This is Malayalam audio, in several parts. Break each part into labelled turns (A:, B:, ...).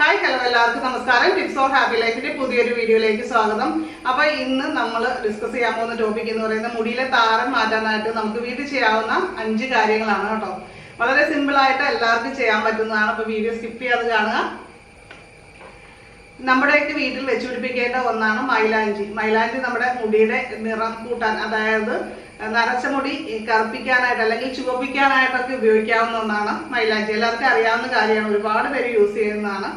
A: ഹായ് ഹലോ എല്ലാവർക്കും. നമസ്കാരം. ടിപ്സ് ഓർ ഹാപ്പി ലൈഫിന്റെ പുതിയൊരു വീഡിയോയിലേക്ക് സ്വാഗതം. അപ്പൊ ഇന്ന് നമ്മൾ ഡിസ്കസ് ചെയ്യാൻ പോകുന്ന ടോപ്പിക് എന്ന് പറയുന്നത് മുടിയിലെ താരം മാറ്റാനായിട്ട് നമുക്ക് വീട്ടിൽ ചെയ്യാവുന്ന അഞ്ച് കാര്യങ്ങളാണ് കേട്ടോ. വളരെ സിമ്പിൾ ആയിട്ട് എല്ലാവർക്കും ചെയ്യാൻ പറ്റുന്നതാണ്. അപ്പൊ വീഡിയോ സ്കിപ്പ് ചെയ്യാതെ കാണുക. നമ്മുടെയൊക്കെ വീട്ടിൽ വെച്ചു പിടിപ്പിക്കേണ്ട ഒന്നാണ് മൈലാഞ്ചി. മൈലാഞ്ചി നമ്മുടെ മുടിയുടെ നിറം കൂട്ടാൻ അതായത് നരച്ച മുടി കറുപ്പിക്കാനായിട്ട് അല്ലെങ്കിൽ ചുവപ്പിക്കാനായിട്ടൊക്കെ ഉപയോഗിക്കാവുന്ന ഒന്നാണ് മൈലാഞ്ചി. എല്ലാവർക്കും അറിയാവുന്ന കാര്യമാണ്. ഒരുപാട് പേര് യൂസ് ചെയ്യുന്നതാണ്.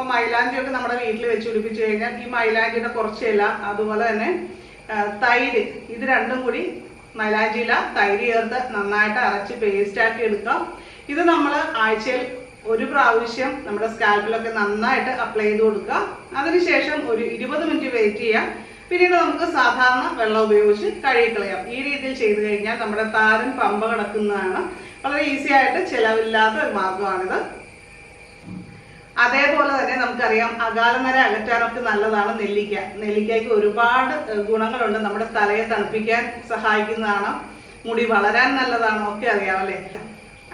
A: അപ്പൊ മൈലാഞ്ചിയൊക്കെ നമ്മുടെ വീട്ടിൽ വെച്ച് പിടിപ്പിച്ചു കഴിഞ്ഞാൽ ഈ മൈലാഞ്ചിയുടെ കുറച്ച് ഇല അതുപോലെ തന്നെ തൈര്. ഇത് രണ്ടും കൂടി മൈലാഞ്ചിയില തൈര് ചേർത്ത് നന്നായിട്ട് അരച്ച് പേസ്റ്റ് ആക്കി എടുക്കാം. ഇത് നമ്മൾ ആഴ്ചയിൽ ഒരു പ്രാവശ്യം നമ്മുടെ സ്കാൽപ്പിലൊക്കെ നന്നായിട്ട് അപ്ലൈ ചെയ്ത് കൊടുക്കുക. അതിനുശേഷം ഒരു ഇരുപത് മിനിറ്റ് വെയിറ്റ് ചെയ്യാം. പിന്നീട് നമുക്ക് സാധാരണ വെള്ളം ഉപയോഗിച്ച് കഴുകിക്കളയാം. ഈ രീതിയിൽ ചെയ്തു കഴിഞ്ഞാൽ നമ്മുടെ താരൻ പമ്പ കിടക്കുന്നതാണ്. വളരെ ഈസി ആയിട്ട് ചിലവില്ലാത്ത ഒരു മാർഗമാണിത് അതേപോലെ തന്നെ നമുക്കറിയാം അകാലനര അകറ്റാനൊക്കെ നല്ലതാണ് നെല്ലിക്ക. നെല്ലിക്കയ്ക്ക് ഒരുപാട് ഗുണങ്ങളുണ്ട്. നമ്മുടെ തലയെ തണുപ്പിക്കാൻ സഹായിക്കുന്നതാണ്. മുടി വളരാൻ നല്ലതാണ്. ഒക്കെ അറിയാം അറിയാമല്ലേ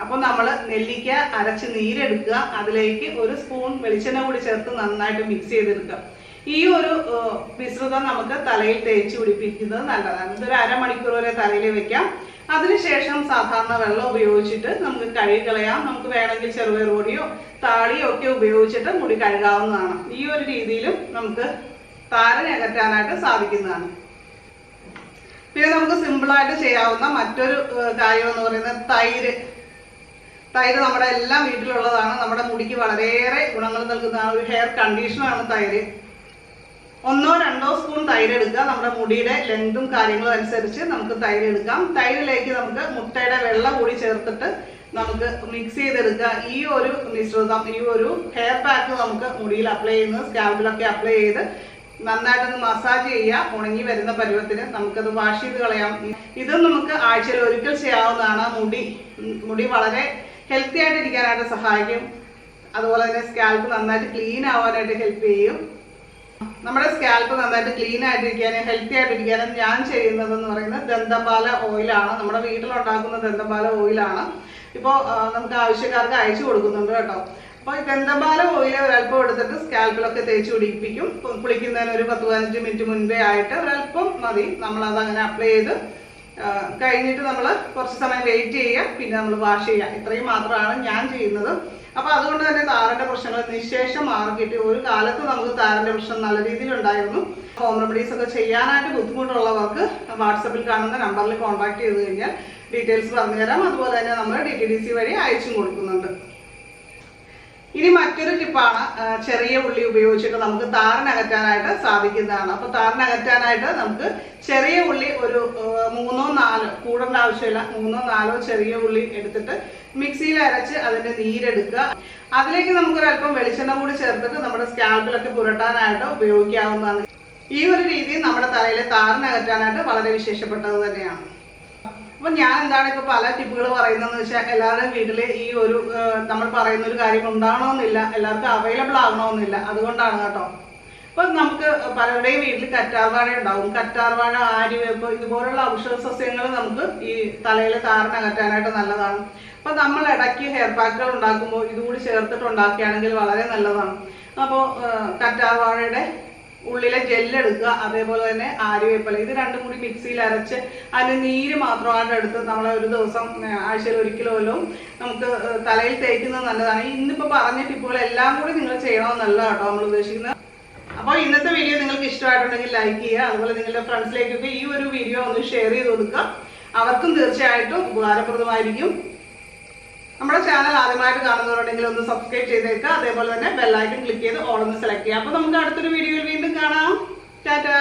A: അപ്പൊ നമ്മൾ നെല്ലിക്ക അരച്ച് നീരെടുക്കുക. അതിലേക്ക് ഒരു സ്പൂൺ വെളിച്ചെണ്ണ കൂടി ചേർത്ത് നന്നായിട്ട് മിക്സ് ചെയ്തെടുക്കുക. ഈ ഒരു മിശ്രിതം നമുക്ക് തലയിൽ തേച്ച് പിടിപ്പിക്കുന്നത് നല്ലതാണ്. ഇതൊരു അരമണിക്കൂർ വരെ തലയിൽ വെക്കാം. അതിനുശേഷം സാധാരണ വെള്ളം ഉപയോഗിച്ചിട്ട് നമുക്ക് കഴുകളയാം നമുക്ക് വേണമെങ്കിൽ ചെറുപയർ പൊടിയോ താളിയോ ഒക്കെ ഉപയോഗിച്ചിട്ട് മുടി കഴുകാവുന്നതാണ്. ഈ ഒരു രീതിയിലും നമുക്ക് താരനെ അകറ്റാനായിട്ട് സാധിക്കുന്നതാണ്. പിന്നെ നമുക്ക് സിമ്പിളായിട്ട് ചെയ്യാവുന്ന മറ്റൊരു കാര്യം എന്ന് പറയുന്നത് തൈര്. തൈര് നമ്മുടെ എല്ലാം വീട്ടിലുള്ളതാണ്. നമ്മുടെ മുടിക്ക് വളരെയേറെ ഗുണങ്ങൾ നൽകുന്നതാണ് ഒരു ഹെയർ കണ്ടീഷനാണ് തൈര്. ഒന്നോ രണ്ടോ സ്പൂൺ തൈര് എടുക്കുക. നമ്മുടെ മുടിയുടെ ലെങ്തും കാര്യങ്ങളും അനുസരിച്ച് നമുക്ക് തൈര് എടുക്കാം. തൈരിലേക്ക് നമുക്ക് മുട്ടയുടെ വെള്ളം കൂടി ചേർത്തിട്ട് നമുക്ക് മിക്സ് ചെയ്തെടുക്കുക. ഈ ഒരു മിശ്രിതം ഈ ഒരു ഹെയർ പാക്ക് നമുക്ക് മുടിയിൽ അപ്ലൈ ചെയ്യുന്നത് സ്കാൽപ്പിലൊക്കെ അപ്ലൈ ചെയ്ത് നന്നായിട്ടൊന്ന് മസാജ് ചെയ്യുക. ഉണങ്ങി വരുന്ന പരുവത്തിന് നമുക്കത് വാഷ് ചെയ്ത് കളയാം. ഇത് നമുക്ക് ആഴ്ചയിൽ ഒരിക്കൽ ചെയ്യാവുന്നതാണ്. മുടി മുടി വളരെ ഹെൽത്തി ആയിട്ട് ഇരിക്കാനായിട്ട് സഹായിക്കും. അതുപോലെ തന്നെ സ്കാൽപ്പ് നന്നായിട്ട് ക്ലീൻ ആവാനായിട്ട് ഹെൽപ്പ് ചെയ്യും. നമ്മുടെ സ്കാൽപ്പ് നന്നായിട്ട് ക്ലീൻ ആയിട്ടിരിക്കാനും ഹെൽത്തി ആയിട്ടിരിക്കാനും ഞാൻ ചെയ്യുന്നത് എന്ന് പറയുന്നത് ദന്തപാല ഓയിലാണ് നമ്മുടെ വീട്ടിലുണ്ടാക്കുന്ന ദന്തപാല ഓയിലാണ് ഇപ്പോൾ നമുക്ക് ആവശ്യക്കാർക്ക് അയച്ചു കൊടുക്കുന്നുണ്ട് കേട്ടോ. അപ്പോൾ ഈ ദന്തപാല ഓയിൽ ഒരല്പം എടുത്തിട്ട് സ്കാൽപ്പിലൊക്കെ തേച്ച് പിടിപ്പിക്കും. കുളിക്കുന്നതിന് ഒരു പത്ത് പതിനഞ്ച് മിനിറ്റ് മുൻപേ ആയിട്ട് ഒരല്പം മതി. നമ്മളത് അങ്ങനെ അപ്ലൈ ചെയ്ത് കഴിഞ്ഞിട്ട് നമ്മൾ കുറച്ച് സമയം വെയിറ്റ് ചെയ്യുക. പിന്നെ നമ്മൾ വാഷ് ചെയ്യുക. ഇത്രയും മാത്രമാണ് ഞാൻ ചെയ്യുന്നത്. അപ്പൊ അതുകൊണ്ട് തന്നെ താരന്റെ പ്രശ്നങ്ങൾ നിശേഷം മാറിക്കിട്ടി ഒരു കാലത്ത് നമുക്ക് താരന്റെ പ്രശ്നം നല്ല രീതിയിൽ ഉണ്ടായിരുന്നു. ഹോം റെമഡീസ് ഒക്കെ ചെയ്യാനായിട്ട് ബുദ്ധിമുട്ടുള്ളവർക്ക് വാട്സപ്പിൽ കാണുന്ന നമ്പറിൽ കോൺടാക്ട് ചെയ്ത് കഴിഞ്ഞാൽ ഡീറ്റെയിൽസ് പറഞ്ഞുതരാം. അതുപോലെ തന്നെ നമ്മൾ ഡി ടി ഡി സി വഴി അയച്ചും കൊടുക്കുന്നുണ്ട്. ഇനി മറ്റൊരു ടിപ്പാണ് ചെറിയ ഉള്ളി ഉപയോഗിച്ചിട്ട് നമുക്ക് താരനകറ്റാനായിട്ട് സാധിക്കുന്നതാണ്. അപ്പൊ താരനകറ്റാനായിട്ട് നമുക്ക് ചെറിയ ഉള്ളി ഒരു മൂന്നോ നാലോ കൂടേണ്ട ആവശ്യമില്ല. മൂന്നോ നാലോ ചെറിയ ഉള്ളി എടുത്തിട്ട് മിക്സിയിൽ അരച്ച് അതിന്റെ നീരെടുക്കുക. അതിലേക്ക് നമുക്ക് ഒരല്പം വെളിച്ചെണ്ണ കൂടി ചേർത്തിട്ട് നമ്മുടെ സ്കാൽപ്പിലൊക്കെ പുരട്ടാനായിട്ട് ഉപയോഗിക്കാവുന്നതാണ്. ഈ ഒരു രീതി നമ്മുടെ തലയിലെ താറിനകറ്റാനായിട്ട് വളരെ വിശേഷപ്പെട്ടത് തന്നെയാണ്. അപ്പൊ ഞാൻ എന്താണ് ഇപ്പൊ പല ടിപ്പുകൾ പറയുന്നതെന്ന് വെച്ചാൽ എല്ലാവരുടെയും വീട്ടിൽ ഈ ഒരു നമ്മൾ പറയുന്ന ഒരു കാര്യം ഉണ്ടാവണമെന്നില്ല എല്ലാവർക്കും അവൈലബിൾ ആകണമെന്നില്ല അതുകൊണ്ടാണ് കേട്ടോ. അപ്പൊ നമുക്ക് പലരുടെയും വീട്ടിൽ കറ്റാർവാഴ ഉണ്ടാവും. കറ്റാർവാഴ ആര്യവേപ്പ് ഇതുപോലുള്ള ഔഷധ സസ്യങ്ങൾ നമുക്ക് ഈ തലയിലെ താരനകറ്റാനായിട്ട് നല്ലതാണ്. അപ്പൊ നമ്മൾ ഇടയ്ക്ക് ഹെയർ പാക്കുകൾ ഉണ്ടാക്കുമ്പോൾ ഇതുകൂടി ചേർത്തിട്ട് ഉണ്ടാക്കുകയാണെങ്കിൽ വളരെ നല്ലതാണ്. അപ്പോൾ കറ്റാർവാഴയുടെ ഉള്ളിലെ ജെല്ലെടുക്കുക അതേപോലെ തന്നെ ആര്യവേപ്പല ഇത് രണ്ടും കൂടി മിക്സിയിൽ അരച്ച് അതിന് നീര് മാത്രമായിട്ട് എടുത്ത് നമ്മൾ ഒരു ദിവസം ആഴ്ചയിൽ ഒരിക്കലും നമുക്ക് തലയിൽ തേക്കുന്നത് നല്ലതാണ്. ഇന്നിപ്പോൾ പറഞ്ഞ ടിപ്പുകളെല്ലാം കൂടി നിങ്ങൾ ചെയ്യണമെന്നല്ല കേട്ടോ നമ്മൾ ഉദ്ദേശിക്കുന്നത്? അപ്പോൾ ഇന്നത്തെ വീഡിയോ നിങ്ങൾക്ക് ഇഷ്ടമായിട്ടുണ്ടെങ്കിൽ ലൈക്ക് ചെയ്യുക അതുപോലെ നിങ്ങളുടെ ഫ്രണ്ട്സിലേക്കൊക്കെ ഈ ഒരു വീഡിയോ ഒന്ന് ഷെയർ ചെയ്ത് കൊടുക്കുക. അവർക്കും തീർച്ചയായിട്ടും ഉപകാരപ്രദമായിരിക്കും. നമ്മുടെ ചാനൽ ആദ്യമായിട്ട് കാണുന്നവരുണ്ടെങ്കിൽ ഒന്ന് സബ്സ്ക്രൈബ് ചെയ്തേക്കുക. അതേപോലെ തന്നെ ബെല്ലൈക്കൺ ക്ലിക്ക് ചെയ്ത് ഓൾ ഒന്ന് സെലക്ട് ചെയ്യുക. അപ്പോൾ നമുക്ക് അടുത്തൊരു വീഡിയോയിൽ വീണ്ടും കാണാം. ടാറ്റാ